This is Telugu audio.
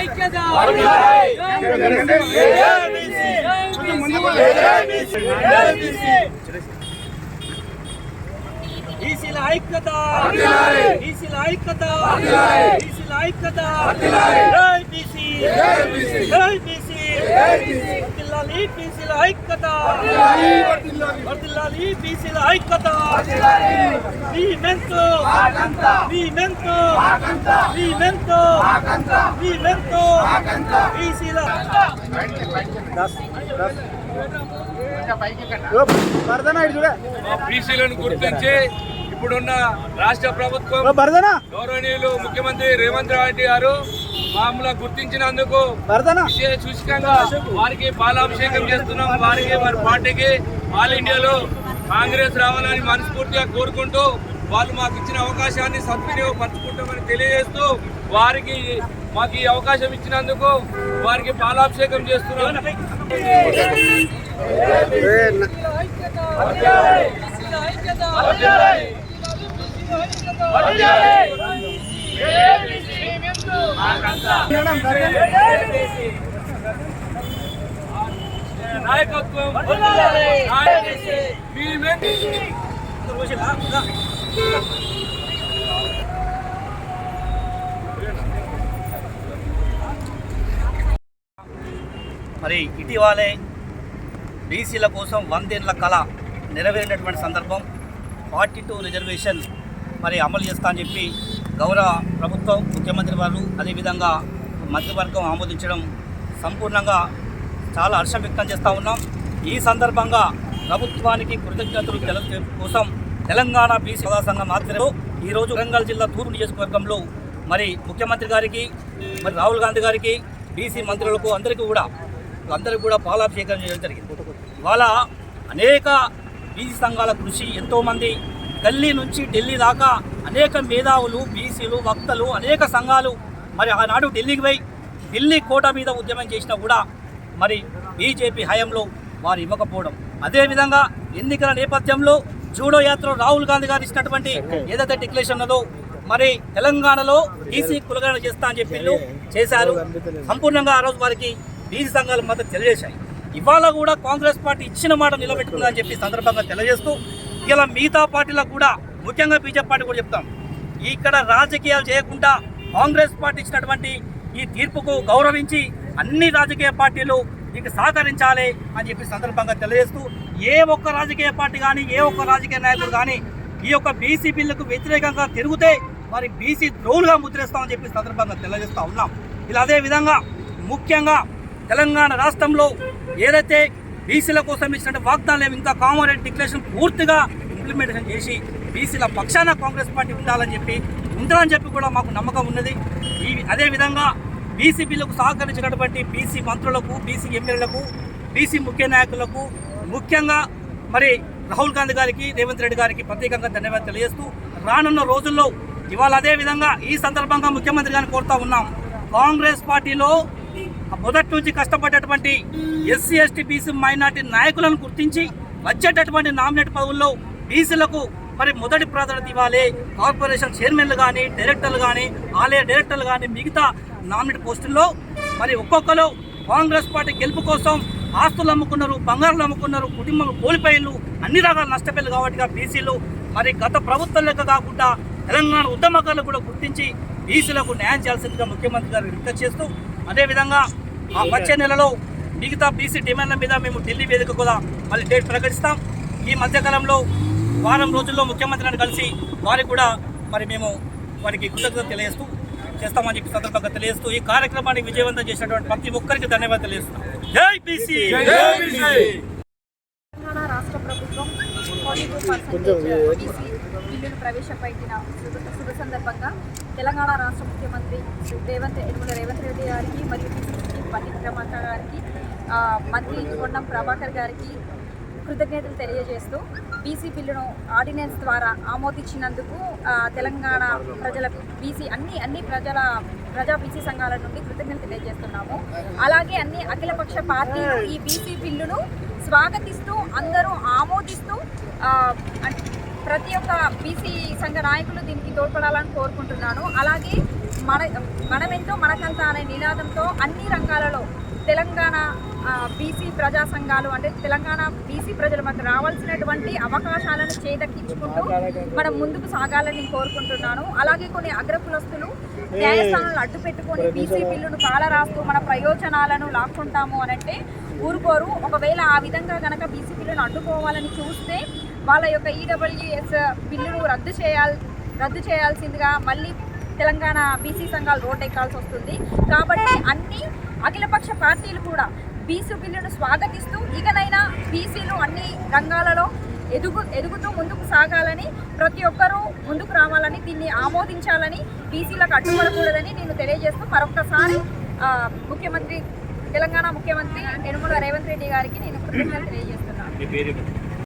ఐక్యత బీసీల ఐక్యత. బీసీల ఐక్యత. బీసీల ఐక్యత. జై బీసీ. జై బీసీ. వర్ధిల్లాలి బీసీల ఐక్యత. వర్ధిల్లాలి బీసీల ఐక్యత. మీ మెంతు. మీ మెంతు. మీ మెంతు. మీ మెంతు. బీసీల బీసీలను గుర్తించి ఇప్పుడున్న రాష్ట్ర ప్రభుత్వం గౌరవనీయులు ముఖ్యమంత్రి రేవంత్ రెడ్డి గారు మామూలుగా గుర్తించినందుకు సూచకంగా వారికి పాలాభిషేకం చేస్తున్నాం. వారికి వారి పార్టీకి ఆల్ ఇండియాలో కాంగ్రెస్ రావాలని మనస్ఫూర్తిగా కోరుకుంటూ వాళ్ళు మాకు ఇచ్చిన అవకాశాన్ని సద్వినియోగపరచుకుంటామని తెలియజేస్తూ వారికి మాకు ఈ అవకాశం ఇచ్చినందుకు వారికి పాలాభిషేకం చేస్తున్నాం. నాయకత్వం మరి ఇటీవలే బీసీల కోసం వందేళ్ళ కళ నెరవేరినటువంటి సందర్భం ఫార్టీ టూ రిజర్వేషన్ మరి అమలు చేస్తా అని చెప్పి గౌరవ ప్రభుత్వం ముఖ్యమంత్రి వారు అదేవిధంగా మంత్రివర్గం ఆమోదించడం సంపూర్ణంగా చాలా హర్షం వ్యక్తం చేస్తూ ఉన్నాం. ఈ సందర్భంగా ప్రభుత్వానికి కృతజ్ఞతలు తెల కోసం తెలంగాణ బీసీ సభా సంఘం ఆధ్వర్యంలో ఈరోజు వరంగల్ జిల్లా తూర్పు నియోజకవర్గంలో మరి ముఖ్యమంత్రి గారికి మరి రాహుల్ గాంధీ గారికి బీసీ మంత్రులకు అందరికీ కూడా అందరికీ కూడా పాలాభిషేకం చేయడం జరిగింది. ఇవాళ అనేక బీసీ సంఘాల కృషి ఎంతోమంది గల్లీ నుంచి ఢిల్లీ దాకా అనేక మేధావులు బీసీలు వక్తలు అనేక సంఘాలు మరి ఆనాడు ఢిల్లీకి పోయి ఢిల్లీ కోట మీద ఉద్యమం చేసినా కూడా మరి బీజేపీ హయాంలో వారు ఇవ్వకపోవడం. అదేవిధంగా ఎన్నికల నేపథ్యంలో జూడో యాత్ర రాహుల్ గాంధీ గారు ఇచ్చినటువంటి ఏదైతే డిక్లేషన్ ఉన్నదో మరి తెలంగాణలో బీసీ కులగణ చేస్తా అని చెప్పి చేశారు. సంపూర్ణంగా ఆ రోజు వారికి బీసీ సంఘాల మద్దతు తెలియజేశాయి. ఇవాళ కూడా కాంగ్రెస్ పార్టీ ఇచ్చిన మాట నిలబెట్టుకుందని చెప్పి సందర్భంగా తెలియజేస్తూ ఇలా మిగతా పార్టీలకు కూడా ముఖ్యంగా బీజేపీ పార్టీ కూడా చెప్తాం. ఇక్కడ రాజకీయాలు చేయకుండా కాంగ్రెస్ పార్టీ ఇచ్చినటువంటి ఈ తీర్పుకు గౌరవించి అన్ని రాజకీయ పార్టీలు దీనికి సహకరించాలి అని చెప్పి సందర్భంగా తెలియజేస్తూ ఏ ఒక్క రాజకీయ పార్టీ కానీ ఏ ఒక్క రాజకీయ నాయకుడు కానీ ఈ యొక్క బీసీ బిల్లుకు వ్యతిరేకంగా తిరిగితే మరి బీసీ ద్రోహులుగా ముద్రేస్తామని చెప్పి సందర్భంగా తెలియజేస్తూ ఉన్నాం. ఇలా అదే విధంగా ముఖ్యంగా తెలంగాణ రాష్ట్రంలో ఏదైతే బీసీల కోసం ఇచ్చినటువంటి వాగ్దానాలు ఇంకా కామారెడ్డి డిక్లరేషన్ పూర్తిగా ఇంప్లిమెంటేషన్ చేసి బీసీల పక్షాన కాంగ్రెస్ పార్టీ ఉండాలని చెప్పి ఉండాలని చెప్పి కూడా మాకు నమ్మకం ఉన్నది. ఈ అదేవిధంగా బీసీ బిల్లుకు సహకరించినటువంటి బీసీ మంత్రులకు బీసీ ఎమ్మెల్యేలకు బీసీ ముఖ్య నాయకులకు ముఖ్యంగా మరి రాహుల్ గాంధీ గారికి రేవంత్ రెడ్డి గారికి ప్రత్యేకంగా ధన్యవాదాలు తెలియజేస్తూ రానున్న రోజుల్లో ఇవాళ అదే విధంగా ఈ సందర్భంగా ముఖ్యమంత్రి గారిని కోరుతా ఉన్నాం. కాంగ్రెస్ పార్టీలో మొదటి నుంచి కష్టపడేటటువంటి ఎస్సీ ఎస్టీ బీసీ మైనార్టీ నాయకులను గుర్తించి వచ్చేటటువంటి నామినేట్ పదవుల్లో బీసీలకు మరి మొదటి ప్రాధాన్యత ఇవ్వాలి. కార్పొరేషన్ చైర్మన్లు కానీ డైరెక్టర్లు కానీ ఆలయ డైరెక్టర్లు కానీ మిగతా నామినేట్ పోస్టుల్లో మరి ఒక్కొక్కరు కాంగ్రెస్ పార్టీ గెలుపు కోసం ఆస్తులు అమ్ముకున్నారు బంగారులు అమ్ముకున్నారు కుటుంబం కోల్పోయిళ్ళు అన్ని రకాల నష్టపోయారు కాబట్టి బీసీలు మరి గత ప్రభుత్వం లెక్క కాకుండా తెలంగాణ ఉద్యమకారులు కూడా గుర్తించి బీసీలకు న్యాయం చేయాల్సిందిగా ముఖ్యమంత్రి గారు రిక్వెస్ట్ చేస్తూ అదేవిధంగా ఆ వచ్చే నెలలో మిగతా బీసీ డిమాండ్ల మీద మేము ఢిల్లీ వేదిక కూడా మళ్ళీ డేట్ ప్రకటిస్తాం. ఈ మధ్యకాలంలో వారం రోజుల్లో ముఖ్యమంత్రిని కలిసి వారికి కూడా మరి మేము వారికి కృతజ్ఞత తెలియజేస్తూ చేస్తామని చెప్పి సందర్భంగా తెలియజేస్తూ ఈ కార్యక్రమాన్ని విజయవంతం చేసినటువంటి ప్రతి ఒక్కరికి ధన్యవాదాలు తెలియజేస్తున్నాం. జై బీసీ తెలంగాణ రాష్ట్ర ప్రభుత్వం ఫార్టీ టూ పర్సెంటేజ్ ఓబీసీ బిల్లును ప్రవేశపెట్టిన శుభ సందర్భంగా తెలంగాణ రాష్ట్ర ముఖ్యమంత్రి రేవంత్ యనమల రేవంత్ రెడ్డి గారికి మరియు పిసిసి బండి గారికి మంత్రి కొండం ప్రభాకర్ గారికి కృతజ్ఞతలు తెలియజేస్తూ బీసీ బిల్లును ఆర్డినెన్స్ ద్వారా ఆమోదించినందుకు తెలంగాణ ప్రజల బీసీ అన్ని అన్ని ప్రజల ప్రజా బీసీ సంఘాల నుండి కృతజ్ఞతలు తెలియజేస్తున్నాము. అలాగే అన్ని అఖిలపక్ష పార్టీలు ఈ బీసీ బిల్లును స్వాగతిస్తూ అందరూ ఆమోదిస్తూ ప్రతి ఒక్క బీసీ సంఘ నాయకులు దీనికి తోడ్పడాలని కోరుకుంటున్నాను. అలాగే మన మనమెంతో మనకంతా అనే నినాదంతో అన్ని రంగాలలో తెలంగాణ బీసీ ప్రజా సంఘాలు అంటే తెలంగాణ బీసీ ప్రజలు మనకు రావాల్సినటువంటి అవకాశాలను చేదక్కించుకుంటూ మనం ముందుకు సాగాలని కోరుకుంటున్నాను. అలాగే కొన్ని అగ్రకులస్తులు న్యాయస్థానాలను అడ్డు పెట్టుకొని బీసీ బిల్లును కాలరాస్తూ మన ప్రయోజనాలను లాక్కుంటాము అనంటే ఊరుకోరు. ఒకవేళ ఆ విధంగా కనుక బీసీ బిల్లును అడ్డుకోవాలని చూస్తే వాళ్ళ యొక్క ఈడబ్ల్యూఎస్ బిల్లును రద్దు చేయాల్ రద్దు చేయాల్సిందిగా మళ్ళీ తెలంగాణ బీసీ సంఘాలు రోడ్డెక్కాల్సి వస్తుంది. కాబట్టి అన్ని అఖిలపక్ష పార్టీలు కూడా బీసీ బిల్లును స్వాగతిస్తూ ఇకనైనా బీసీలు అన్ని రంగాలలో ఎదుగు ఎదుగుతూ ముందుకు సాగాలని ప్రతి ఒక్కరూ ముందుకు రావాలని దీన్ని ఆమోదించాలని బీసీలకు అడ్డుపడకూడదని నేను తెలియజేస్తూ మరొక్కసారి ముఖ్యమంత్రి తెలంగాణ ముఖ్యమంత్రి యనమల రేవంత్ రెడ్డి గారికి నేను కృతజ్ఞతలు తెలియజేస్తున్నాను.